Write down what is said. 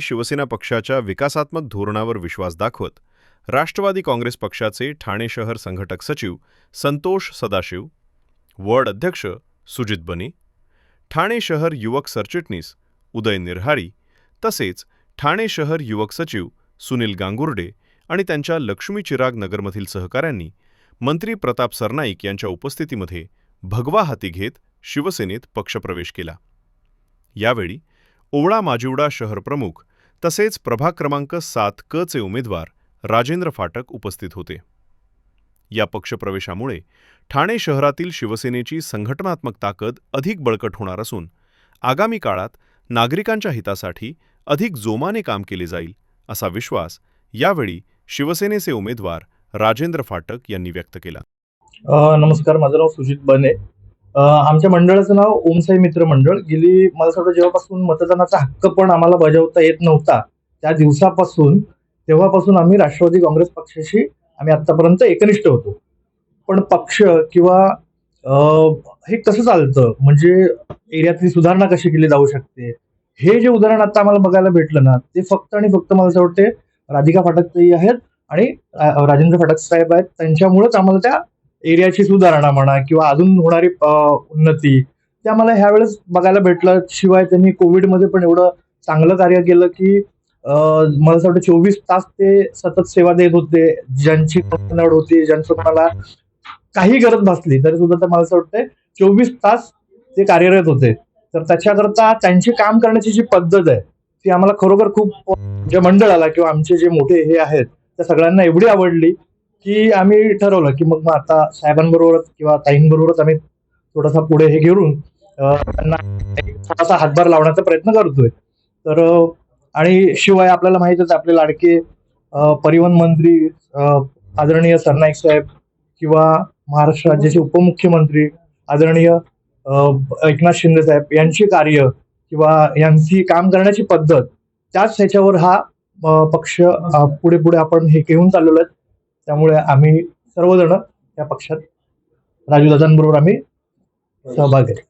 शिवसेना पक्षाच्या विकासात्मक धोरणावर विश्वास दाखवत राष्ट्रवादी काँग्रेस पक्षाचे ठाणे शहर संघटक सचिव संतोष सदाशिव वॉर्ड अध्यक्ष सुजित बने ठाणे शहर युवक सरचिटणीस उदय निर्हारी तसेच ठाणे शहर युवक सचिव सुनील गांगुर्डे आणि त्यांच्या लक्ष्मी चिराग नगरमधील सहकाऱ्यांनी मंत्री प्रताप सरनाईक यांच्या उपस्थितीमध्ये भगवा हाती घेत शिवसेनेत पक्षप्रवेश केला. यावेळी ओवळा माजिवडा शहर प्रमुख तसेच प्रभाग क्रमांक सात क चे उमेदवार राजेंद्र फाटक उपस्थित होते. या पक्षप्रवेशामुळे ठाणे शहरातील शिवसेनेची संघटनात्मक ताकद अधिक बळकट होणार असून आगामी काळात नागरिकांच्या हितासाठी अधिक जोमाने काम केले जाईल असा विश्वास यावेळी शिवसेनेचे उमेदवार राजेंद्र फाटक यांनी व्यक्त केला. नमस्कार माझं नाव सुजित बने. आमच्या मंडळाचं नाव ओमसाई मित्र मंडळ. गेली मला असं वाटतं जेव्हापासून मतदानाचा हक्क पण आम्हाला बजावता येत नव्हता त्या दिवसापासून तेव्हापासून आम्ही राष्ट्रवादी काँग्रेस पक्षाशी आम्ही आतापर्यंत एकनिष्ठ होतो. पण पक्ष किंवा हे कसं चालतं? म्हणजे एरियातली सुधारणा कशी केली जाऊ शकते? हे जे उदाहरण आता आम्हाला बघायला भेटलं ना ते फक्त आणि फक्त मला असं वाटते राधिका फाटकताई आहेत आणि राजेंद्र फाटक साहेब आहेत त्यांच्यामुळेच आम्हाला त्या एरियाची सुधारणा म्हणा किंवा अजून होणारी उन्नती ते आम्हाला ह्यावेळेस बघायला भेटलं शिवाय त्यांनी कोविडमध्ये पण एवढं चांगलं कार्य केलं की मला असं वाटतं चोवीस तास ते सतत सेवा देत होते. ज्यांची नड होती ज्यांचं मला काही गरज भासली तरी सुद्धा तर मला असं वाटतं चोवीस तास ते कार्यरत होते. तर त्याच्याकरता त्यांची काम करण्याची जी पद्धत आहे ती आम्हाला खरोखर खूप म्हणजे जे मंडळाला किंवा आमचे जे मोठे हे आहेत त्या सगळ्यांना एवढी आवडली की आम्ही ठरवलं की मग मग आता साहेबांबरोबरच किंवा ताईंबरोबरच आम्ही थोडासा पुढे हे घेऊन त्यांना थोडासा हातभार लावण्याचा प्रयत्न करतोय. तर आणि शिवाय आपल्याला माहितच आपले लाडके परिवहन मंत्री आदरणीय सरनाईक साहेब किंवा महाराष्ट्र राज्याचे उपमुख्यमंत्री आदरणीय एकनाथ शिंदे साहेब यांची कार्य किंवा यांची काम करण्याची पद्धत त्याच ह्याच्यावर हा पक्ष पुढे पुढे आपण हे घेऊन चाललेलो आहे. त्यामुळे आम्ही सर्वजण या पक्षात राजूदादांबरोबर आम्ही सहभाग घेतला.